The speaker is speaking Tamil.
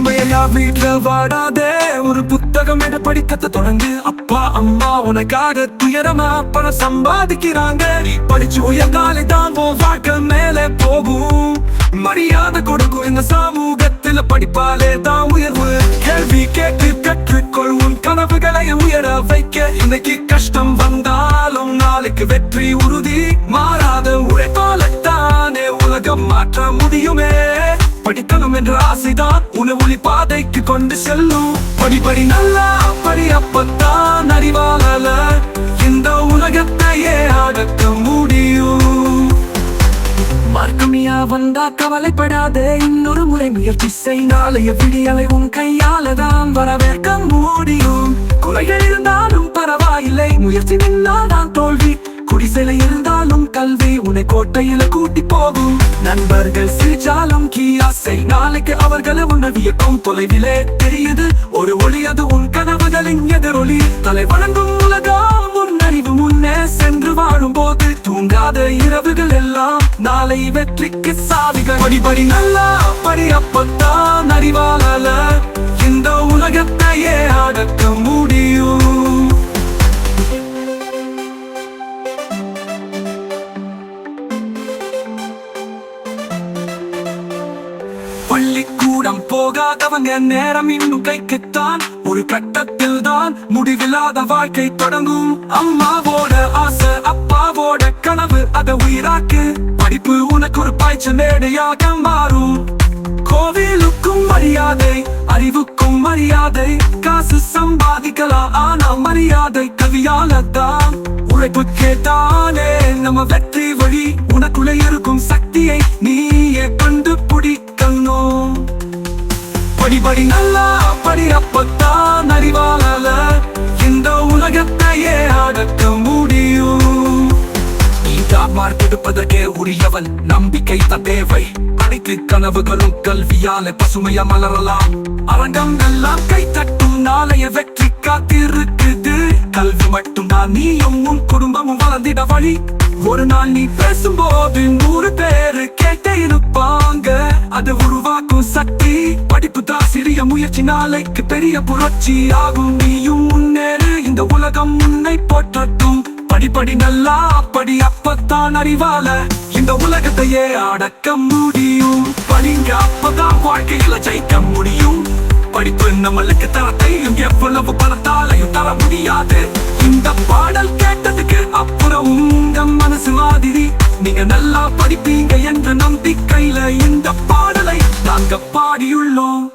பொறுமையா வீட்டுல வாடாதே. ஒரு புத்தகம் என படிக்கத்த தொடங்கு. அப்பா அம்மா உனக்காக துயரமா பணம் சம்பாதிக்கிறாங்க. படிச்சு உயர்ந்தாலே தான் உன் வாழ்க்கை மேலே போகும். மரியாதை கொடுக்கும் இந்த சமூகத்துல படிப்பாலே தான் உயர்வு. கேள்வி கேட்டு கற்றுக்கொள் உன் கனவுகளை உயர வைக்க. இன்னைக்கு கஷ்டம் தான் ஆசைதான் பாதைக்கு கொண்டு செல்லும். படிப்படி நல்லா அப்படி அப்பத்தான் அறிவாளல இந்த உலகத்தையே அடக்க முடியும். மார்க்கமியா வந்தா கவலைப்படாதே. இன்னொரு முறை முயற்சி செய்தாலைய விடியலை உன் கையால தான் வரவேற்க முடியும். குறைகள் இருந்தாலும் பரவாயில்லை. முயற்சி நின்னா தான் தோல்வி குடிசைல இருந்தாலும் கல்வி உன்னை கோட்டையில கூட்டி போகும். நண்பர்கள் சிரிச்சாலும் கீயாசை நாளைக்கு அவர்களை உன்னை வியக்கும் தொலைவிலே தெரியுது ஒரு ஒளி அது உன் கனவுகளின் எதிரொலி. தலை வணங்கும் உலகம் முன்னறிவு முன்னே சென்று வாழும் போது தூங்காத இரவுகள் எல்லாம் நாளை வெற்றிக்கு சாவிகள். படிப்படி நல்லா படி அப்பத்தான் அறிவாளல. இந்த உலகத்தை பள்ளிக்கூடம் போகாதவங்க நேரம் இன்னும் கைக்குத்தான் ஒரு கட்டத்தில் தான் முடிவில்லாத வாழ்க்கை தொடங்கும். அம்மாவோட ஆசை அப்பாவோட கனவு அதை உயிராக்கு. படிப்பு உனக்கு ஒரு பாய்ச்ச மேடையாக மாறும். கோவிலுக்கும் மரியாதை அறிவுக்கும் மரியாதை. காசு சம்பாதிக்கலாம் ஆனா மரியாதை கவியால தான் உழைப்பு கேட்டாலே நம்ம படிபடி நல்லா படி அப்பத்தான் அறிவாளல. இந்த உலகத்தையே அடக்க முடியும். நீதான் மார்க் எடுப்பதற்கே உரியவன் நம்பிக்கை தான் தேவை. அனைத்து கனவுகளும் கல்வியால பசுமைய மலரலாம். அரங்கம் எல்லாம் கை தட்டும் நாளைய வெற்றி காத்திருக்குது. கல்வி மட்டும் தான் நீயும் உன் குடும்பமும் வளர்ந்திட வழி. ஒரு நாள் நீ பேசும்போது நூறு பேரு கேட்டே இருப்பாங்க. அது உருவாக்கும் சக்தி. படிப்பு தான் சிறிய முயற்சி நாளைக்கு பெரிய புரட்சி ஆகும். நீயும் முன்னேறு இந்த உலகம் உன்னை போற்றட்டும். படிப்படி நல்லா அப்படி அப்பத்தான் அறிவால. இந்த உலகத்தையே அடக்க முடியும். படிங்க அப்பதான் வாழ்க்கையில ஜெயிக்க முடியும். படிப்பு நம்மளுக்கு தரத்தையும் எவ்வளவு பணத்தாலையும் தர முடியாது. இந்த பாடல் கேட்டதுக்கு அப்புறம் மாதிரி நீங்க நல்லா படிப்பீங்க என்ற நம்பிக்கையில இந்த பாடலை நாங்க பாடியுள்ளோம்.